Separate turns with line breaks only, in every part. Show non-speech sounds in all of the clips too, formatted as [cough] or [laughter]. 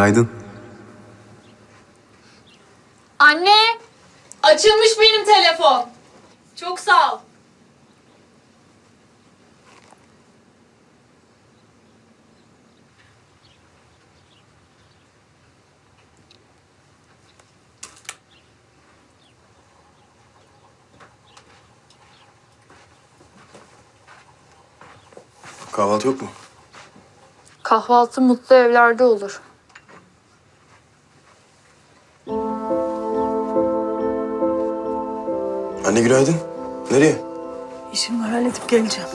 Günaydın.
Anne! Açılmış benim telefon. Çok sağ ol.
Kahvaltı yok mu?
Kahvaltı mutlu evlerde olur.
Anne günaydın. Nereye?
İşim var halledip geleceğim.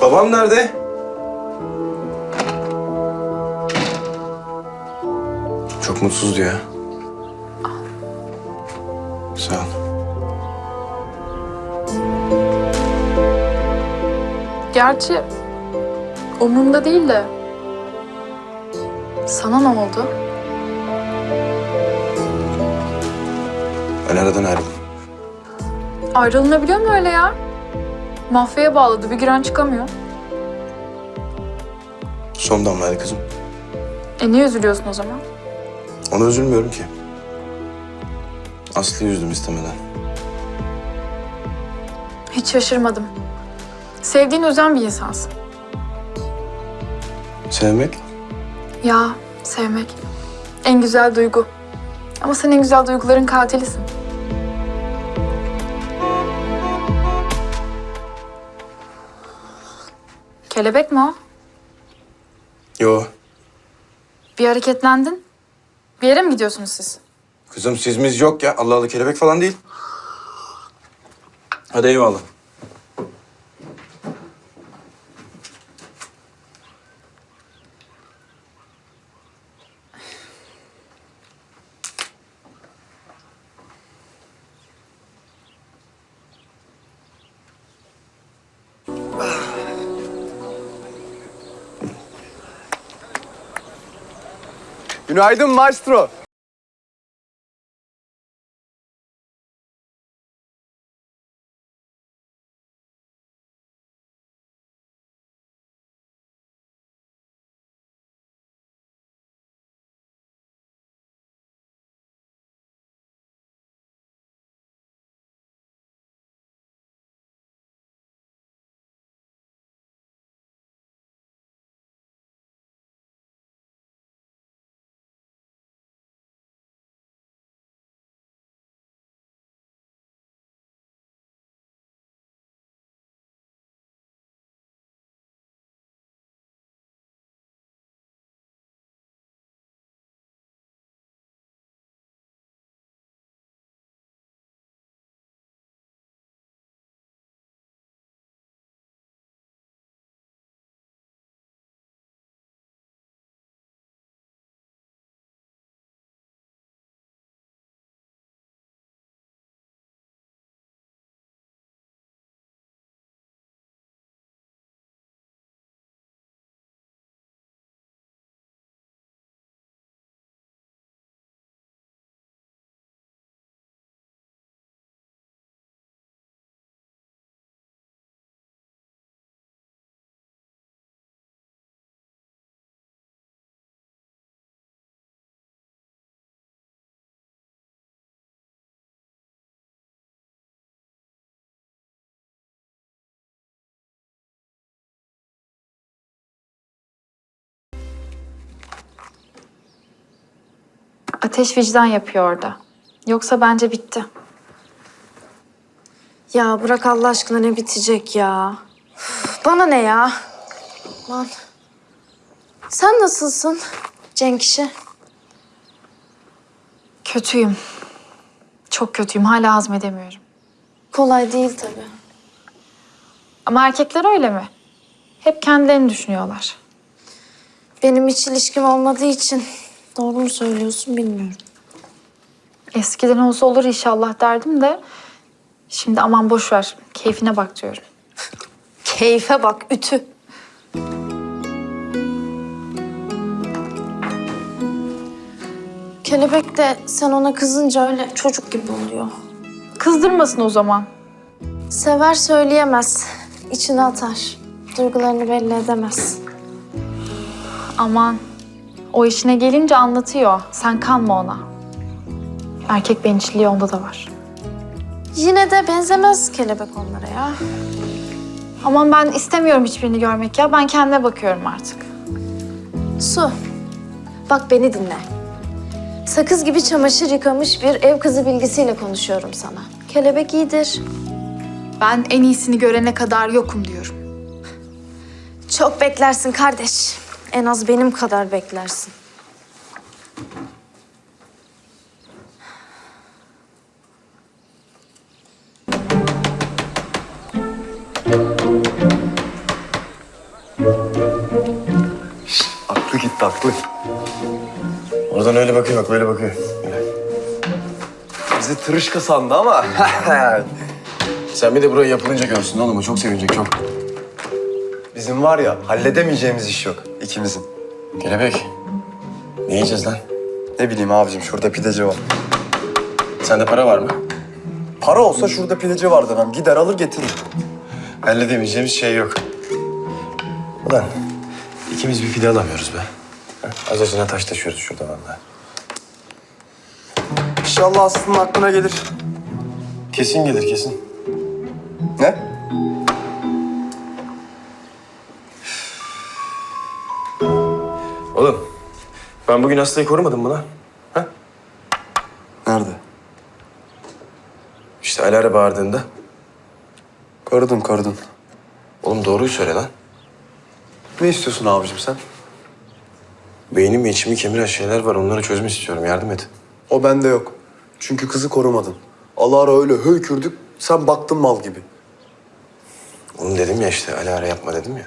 Babam nerede? Çok mutsuzdu ya. Sağ ol.
Gerçi umurumda değil de sana ne oldu?
Ben aradan ayrıldım.
Ayrılınabiliyor mu öyle ya? Mafyaya bağladı. Bir giren çıkamıyor.
Son damlaydı kızım.
E niye üzülüyorsun o zaman?
Ona üzülmüyorum ki. Aslı'yı üzdüm istemeden.
Hiç şaşırmadım. Sevdiğin özen bir insansın.
Sevmek?
Ya sevmek. En güzel duygu. Ama sen en güzel duyguların katilisin. Kelebek mi o?
Yo.
Bir hareketlendin. Bir yere mi gidiyorsunuz siz?
Kızım sizimiz yok ya. Allah Allah kelebek falan değil. Hadi eyvallah.
Günaydın maestro.
Ateş vicdan yapıyor orada. Yoksa bence bitti.
Ya bırak Allah aşkına ne bitecek ya. Üf, Bana ne ya? Lan. Sen nasılsın Cenk işi?
Kötüyüm. Çok kötüyüm. Hala hazmedemiyorum.
Kolay değil tabii.
Ama erkekler öyle mi? Hep kendilerini düşünüyorlar.
Benim hiç ilişkim olmadığı için doğru mu söylüyorsun bilmiyorum.
Eskiden olsa olur inşallah derdim de... Şimdi aman boş ver. Keyfine bak diyorum. [laughs]
Keyfe bak ütü. Kelebek de sen ona kızınca öyle çocuk gibi oluyor.
Kızdırmasın o zaman.
Sever söyleyemez. içine atar. Duygularını belli edemez.
Aman. O işine gelince anlatıyor. Sen kanma ona. Erkek bencilliği onda da var.
Yine de benzemez kelebek onlara ya.
Aman ben istemiyorum hiçbirini görmek ya. Ben kendime bakıyorum artık.
Su, bak beni dinle. Sakız gibi çamaşır yıkamış bir ev kızı bilgisiyle konuşuyorum sana. Kelebek iyidir.
Ben en iyisini görene kadar yokum diyorum.
Çok beklersin kardeş. En az benim kadar beklersin.
Aklı gitti aklı.
Oradan öyle bakıyor bak böyle bakıyor.
Bizi tırışka sandı ama. [laughs]
Sen bir de burayı yapılınca görsün oğlum. O çok sevinecek çok.
Bizim var ya halledemeyeceğimiz iş yok ikimizin.
Kelebek. Ne yiyeceğiz lan?
Ne bileyim abicim şurada pideci var.
Sende para var mı?
Para olsa şurada pideci var demem. Gider alır getiririm.
Halledemeyeceğimiz şey yok. Ulan ikimiz bir fide alamıyoruz be. Az acına taş taşıyoruz şurada vallahi.
İnşallah Aslı'nın aklına gelir.
Kesin gelir kesin.
Ne?
Oğlum ben bugün Aslı'yı korumadım mı lan? Ha?
Nerede?
İşte Alara bağırdığında.
Korudun korudun.
Oğlum doğruyu söyle lan.
Ne istiyorsun abicim sen?
Beynim ve içimi kemiren şeyler var. Onları çözmek istiyorum. Yardım et.
O bende yok. Çünkü kızı korumadın. Alara öyle höykürdük, sen baktın mal gibi.
Oğlum dedim ya işte Alara yapma dedim ya.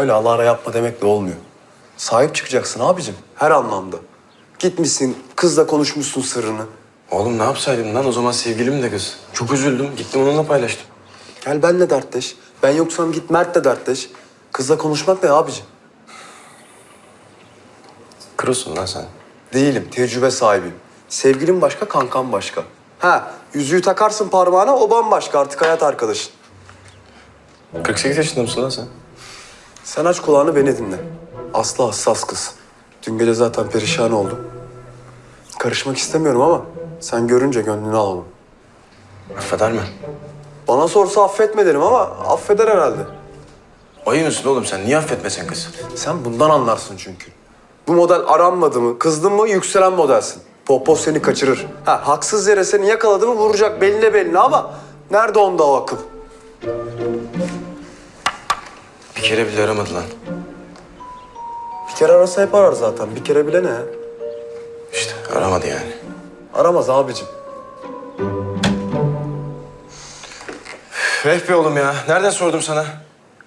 Öyle Alara yapma demek de olmuyor. Sahip çıkacaksın abicim, her anlamda. Gitmişsin, kızla konuşmuşsun sırrını.
Oğlum ne yapsaydım lan? O zaman sevgilim de kız. Çok üzüldüm. Gittim onunla paylaştım.
Gel benle dertleş. Ben yoksam git Mert'le dertleş. Kızla konuşmak ne abicim?
Kırılsın lan sen.
Değilim, tecrübe sahibiyim. Sevgilim başka, kankam başka. Ha, yüzüğü takarsın parmağına, o bambaşka artık hayat arkadaşın.
48 yaşında mısın lan sen?
Sen aç kulağını beni dinle. Aslı hassas kız. Dün gece zaten perişan oldum. Karışmak istemiyorum ama sen görünce gönlünü alalım.
Affeder mi?
Bana sorsa affetme derim ama affeder herhalde.
Ayı mısın oğlum sen? Niye affetmesen kız?
Sen bundan anlarsın çünkü. Bu model aranmadı mı, kızdın mı yükselen modelsin. Popo seni kaçırır. Ha, haksız yere seni yakaladı mı vuracak beline beline ama nerede onda o akıl?
Bir kere bile aramadı lan.
Kere arasa hep arar zaten. Bir kere bile ne?
İşte aramadı yani.
Aramaz abicim.
Eh be oğlum ya. Nereden sordum sana?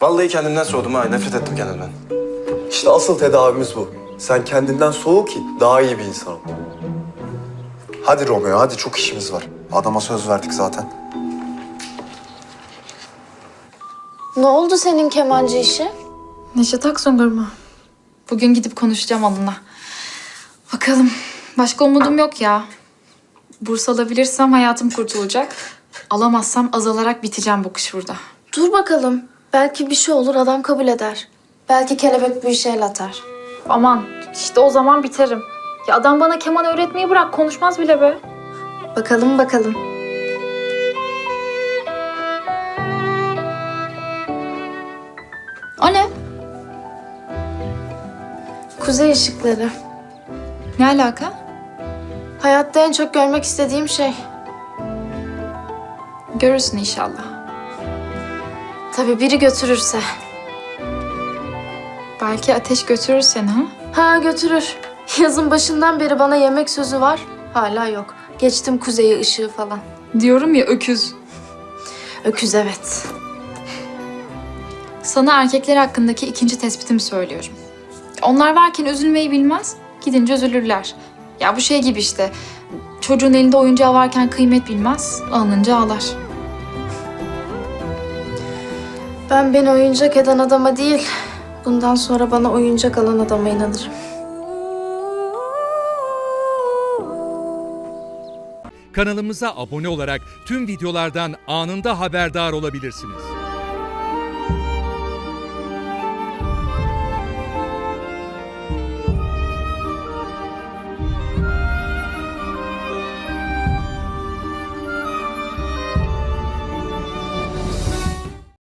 Vallahi kendimden sordum ha. Nefret ettim kendimden.
İşte asıl tedavimiz bu. Sen kendinden soğuk ki daha iyi bir insan ol. Hadi Romeo, hadi çok işimiz var. Adama söz verdik zaten.
Ne oldu senin kemancı işi?
Neşet Aksungur mu? Bugün gidip konuşacağım onunla. Bakalım. Başka umudum yok ya. Burs alabilirsem hayatım kurtulacak. Alamazsam azalarak biteceğim bu kış burada.
Dur bakalım. Belki bir şey olur adam kabul eder. Belki kelebek bu işe el atar.
Aman işte o zaman biterim. Ya adam bana keman öğretmeyi bırak konuşmaz bile be.
Bakalım bakalım.
O ne?
Kuzey ışıkları.
Ne alaka?
Hayatta en çok görmek istediğim şey.
Görürsün inşallah.
Tabii biri götürürse.
Belki ateş götürür seni ha?
Ha götürür. [laughs] Yazın başından beri bana yemek sözü var. Hala yok. Geçtim kuzeye ışığı falan.
Diyorum ya öküz.
Öküz evet.
Sana erkekler hakkındaki ikinci tespitimi söylüyorum. Onlar varken üzülmeyi bilmez, gidince üzülürler. Ya bu şey gibi işte. Çocuğun elinde oyuncağı varken kıymet bilmez, alınınca ağlar.
Ben beni oyuncak eden adama değil, bundan sonra bana oyuncak alan adama inanırım.
Kanalımıza abone olarak tüm videolardan anında haberdar olabilirsiniz.